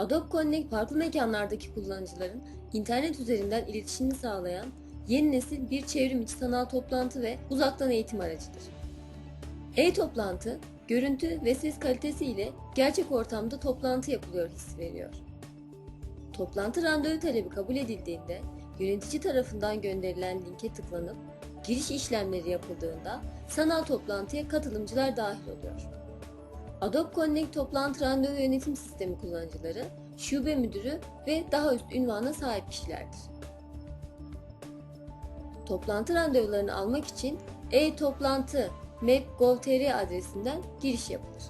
Adobe Connect farklı mekanlardaki kullanıcıların internet üzerinden iletişimini sağlayan yeni nesil bir çevrim içi sanal toplantı ve uzaktan eğitim aracıdır. E-toplantı, görüntü ve ses kalitesi ile gerçek ortamda toplantı yapılıyor hissi veriyor. Toplantı randevu talebi kabul edildiğinde yönetici tarafından gönderilen linke tıklanıp giriş işlemleri yapıldığında sanal toplantıya katılımcılar dahil oluyor. Adobe Connect toplantı randevu yönetim sistemi kullanıcıları, şube müdürü ve daha üst ünvana sahip kişilerdir. Toplantı randevularını almak için e-toplantı map.gov.tr adresinden giriş yapılır.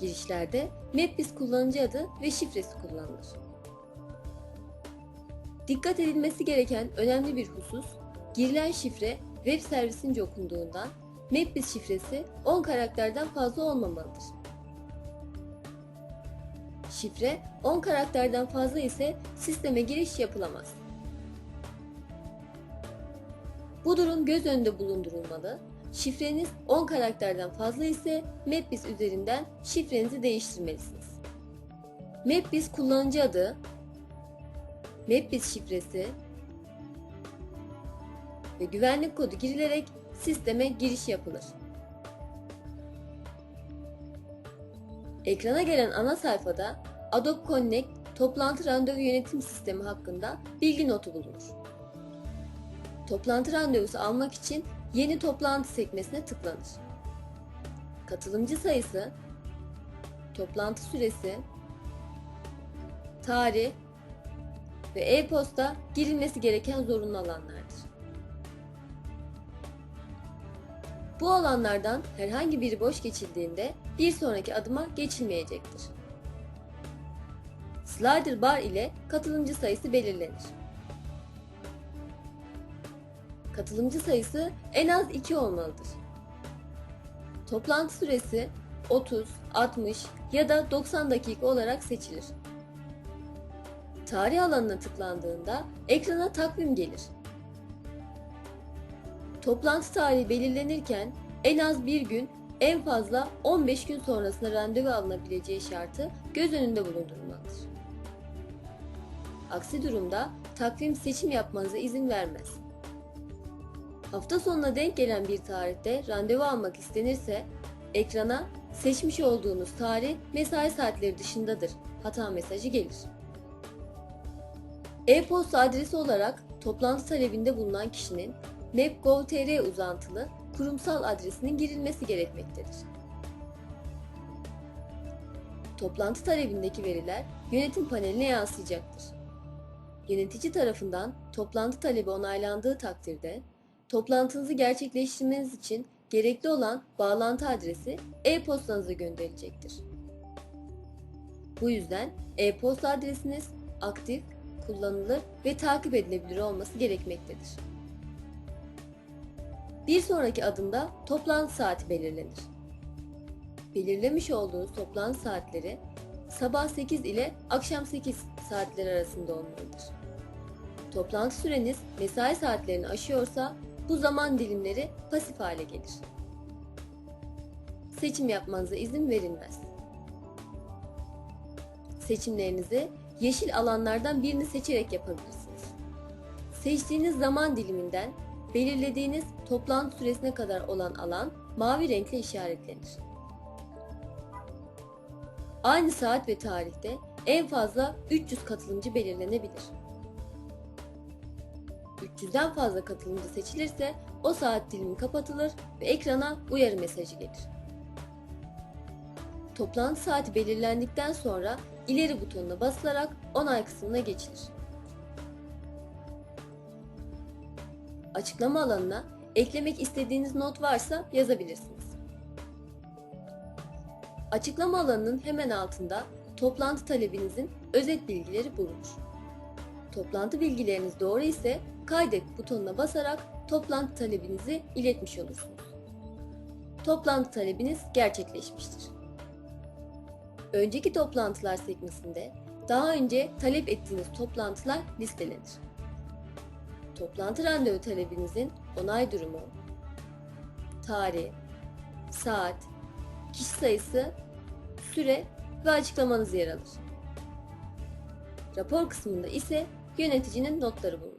Girişlerde MapBiz kullanıcı adı ve şifresi kullanılır. Dikkat edilmesi gereken önemli bir husus, girilen şifre web servisince okunduğundan MapBiz şifresi 10 karakterden fazla olmamalıdır. Şifre 10 karakterden fazla ise sisteme giriş yapılamaz. Bu durum göz önünde bulundurulmalı. Şifreniz 10 karakterden fazla ise MapBiz üzerinden şifrenizi değiştirmelisiniz. MapBiz kullanıcı adı, MapBiz şifresi ve güvenlik kodu girilerek sisteme giriş yapılır. Ekrana gelen ana sayfada Adobe Connect toplantı randevu yönetim sistemi hakkında bilgi notu bulunur. Toplantı randevusu almak için yeni toplantı sekmesine tıklanır. Katılımcı sayısı, toplantı süresi, tarih ve e-posta girilmesi gereken zorunlu alanlardır. Bu alanlardan herhangi biri boş geçildiğinde bir sonraki adıma geçilmeyecektir. Slider bar ile katılımcı sayısı belirlenir. Katılımcı sayısı en az 2 olmalıdır. Toplantı süresi 30, 60 ya da 90 dakika olarak seçilir. Tarih alanına tıklandığında ekrana takvim gelir. Toplantı tarihi belirlenirken en az bir gün, en fazla 15 gün sonrasında randevu alınabileceği şartı göz önünde bulundurulmalıdır. Aksi durumda takvim seçim yapmanıza izin vermez. Hafta sonuna denk gelen bir tarihte randevu almak istenirse ekrana seçmiş olduğunuz tarih mesai saatleri dışındadır hata mesajı gelir. E-posta adresi olarak toplantı talebinde bulunan kişinin map.gov.tr uzantılı kurumsal adresinin girilmesi gerekmektedir. Toplantı talebindeki veriler yönetim paneline yansıyacaktır. Yönetici tarafından toplantı talebi onaylandığı takdirde toplantınızı gerçekleştirmeniz için gerekli olan bağlantı adresi e-postanıza gönderilecektir. Bu yüzden e-posta adresiniz aktif, kullanılır ve takip edilebilir olması gerekmektedir. Bir sonraki adımda toplantı saati belirlenir. Belirlemiş olduğunuz toplantı saatleri sabah 8 ile akşam 8 saatleri arasında olmalıdır. Toplantı süreniz mesai saatlerini aşıyorsa bu zaman dilimleri pasif hale gelir. Seçim yapmanıza izin verilmez. Seçimlerinizi yeşil alanlardan birini seçerek yapabilirsiniz. Seçtiğiniz zaman diliminden belirlediğiniz toplantı süresine kadar olan alan mavi renkle işaretlenir. Aynı saat ve tarihte en fazla 300 katılımcı belirlenebilir. 300'den fazla katılımcı seçilirse o saat dilimi kapatılır ve ekrana uyarı mesajı gelir. Toplantı saati belirlendikten sonra ileri butonuna basılarak onay kısmına geçilir. Açıklama alanına eklemek istediğiniz not varsa yazabilirsiniz. Açıklama alanının hemen altında toplantı talebinizin özet bilgileri bulunur. Toplantı bilgileriniz doğru ise kaydet butonuna basarak toplantı talebinizi iletmiş olursunuz. Toplantı talebiniz gerçekleşmiştir. Önceki toplantılar sekmesinde daha önce talep ettiğiniz toplantılar listelenir. Toplantı randevu talebinizin onay durumu, tarih, saat, kişi sayısı, süre ve açıklamanız yer alır. Rapor kısmında ise yöneticinin notları bulunur.